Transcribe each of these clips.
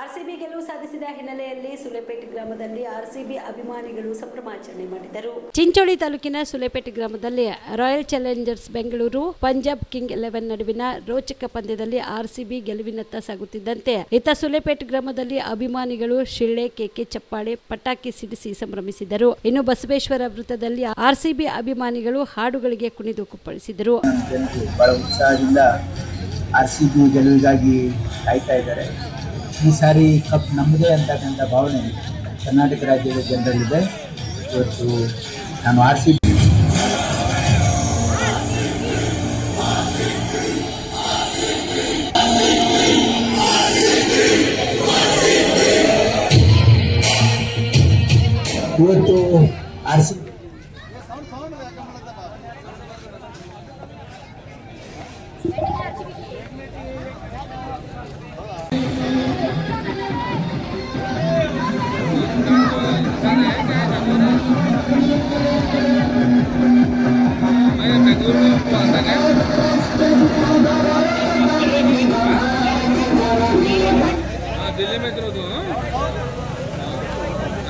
RCB ಗೆಲುವು ಸಾಧಿಸಿದ ಹಿನ್ನೆಲೆಯಲ್ಲಿ ಸುಲೆಪೇಟೆ ಗ್ರಾಮದಲ್ಲಿ ಆರ್ಸಿಬಿ ಅಭಿಮಾನಿಗಳು ಸಂಭ್ರಮಾಚರಣೆ ಮಾಡಿದರು. ಚಿಂಚೋಳಿ ತಾಲೂಕಿನ ಸುಲೆಪೇಟೆ ಗ್ರಾಮದಲ್ಲಿ Royal Challengers Bengaluru Punjab King Eleven ನಡುವಿನ ರೋಚಕ ಪಂದ್ಯದಲ್ಲಿ ಆರ್ಸಿಬಿ ಗೆಲುವಿನತ್ತ ಸಾಗುತ್ತಿದ್ದಂತೆ ಇತ್ತ ಸುಲೆಪೇಟೆ ಗ್ರಾಮದಲ್ಲಿ ಅಭಿಮಾನಿಗಳು ಶಿಳ್ಳೆ ಕೇಕೆ ಚಪ್ಪಾಳೆ ಪಟಾಕಿ ಸಿಡಿಸಿ ಸಂಭ್ರಮಿಸಿದರು. ಇನ್ನು ಬಸವೇಶ್ವರ ವೃತ್ತದಲ್ಲಿ ಆರ್ಸಿಬಿ ಅಭಿಮಾನಿಗಳು ಹಾಡುಗಳಿಗೆ ಕುಣಿದು ಕುಪ್ಪಳಿಸಿದರು. ಆರ್ಸಿಬಿ ಗೆಲುವಿಗಾಗಿ ಕಾಯ್ತಾ ಇದ್ದಾರೆ. ಈ ಸಾರಿ ಕಪ್ ನಮ್ಮದೇ ಅಂತಕ್ಕಂಥ ಭಾವನೆ ಕರ್ನಾಟಕ ರಾಜ್ಯದ ಜನರಲ್ಲಿದೆ. ಇವತ್ತು ನಾನು ಆರ್ ಸಿ ಬಿ ಇವತ್ತು ಆರ್ ಸಿ हाँ दिल्ली में करो तो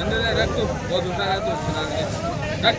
अंदर रख तो। बहुत ऊँचा है तो रख।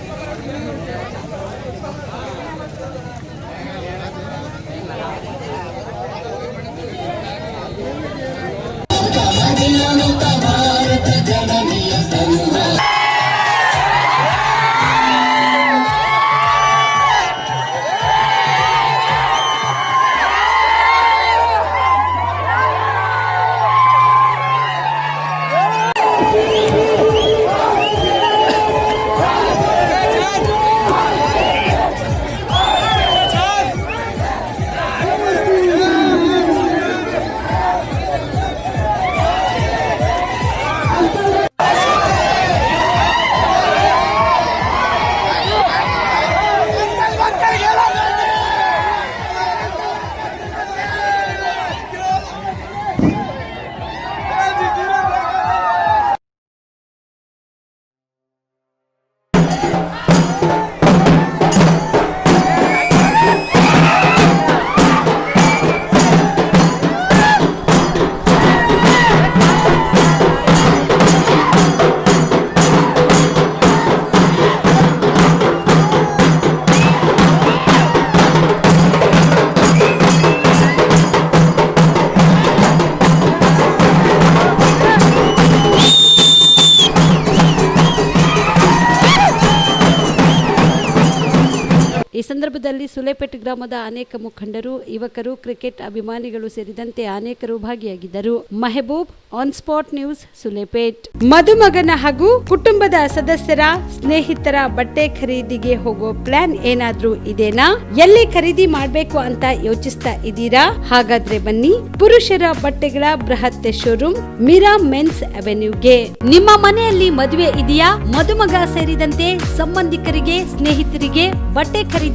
ಸಂದರ್ಭದಲ್ಲಿ ಸುಲೇಪೇಟ್ ಗ್ರಾಮದ ಅನೇಕ ಮುಖಂಡರು, ಯುವಕರು, ಕ್ರಿಕೆಟ್ ಅಭಿಮಾನಿಗಳು ಸೇರಿದಂತೆ ಅನೇಕರು ಭಾಗಿಯಾಗಿದ್ದರು. Mehboob on spot news Sulepet. ಮದುಮಗನ ಹಾಗೂ ಕುಟುಂಬದ ಸದಸ್ಯರ ಸ್ನೇಹಿತರ ಬಟ್ಟೆ ಖರೀದಿಗೆ ಹೋಗೋ ಪ್ಲಾನ್ ಏನಾದ್ರೂ ಇದೇನಾ? ಎಲ್ಲಿ ಖರೀದಿ ಮಾಡಬೇಕು ಅಂತ ಯೋಚಿಸ್ತಾ ಇದ್ದೀರಾ? ಹಾಗಾದ್ರೆ ಬನ್ನಿ, ಪುರುಷರ ಬಟ್ಟೆಗಳ ಬೃಹತ್ ಶೋರೂಮ್, ಮೀರಾ ಮೆನ್ಸ್ ಅವೆನ್ಯೂಗೆ. ನಿಮ್ಮ ಮನೆಯಲ್ಲಿ ಮದುವೆ ಇದೆಯಾ? ಮದುಮಗ ಸೇರಿದಂತೆ ಸಂಬಂಧಿಕರಿಗೆ, ಸ್ನೇಹಿತರಿಗೆ ಬಟ್ಟೆ ಖರೀದಿ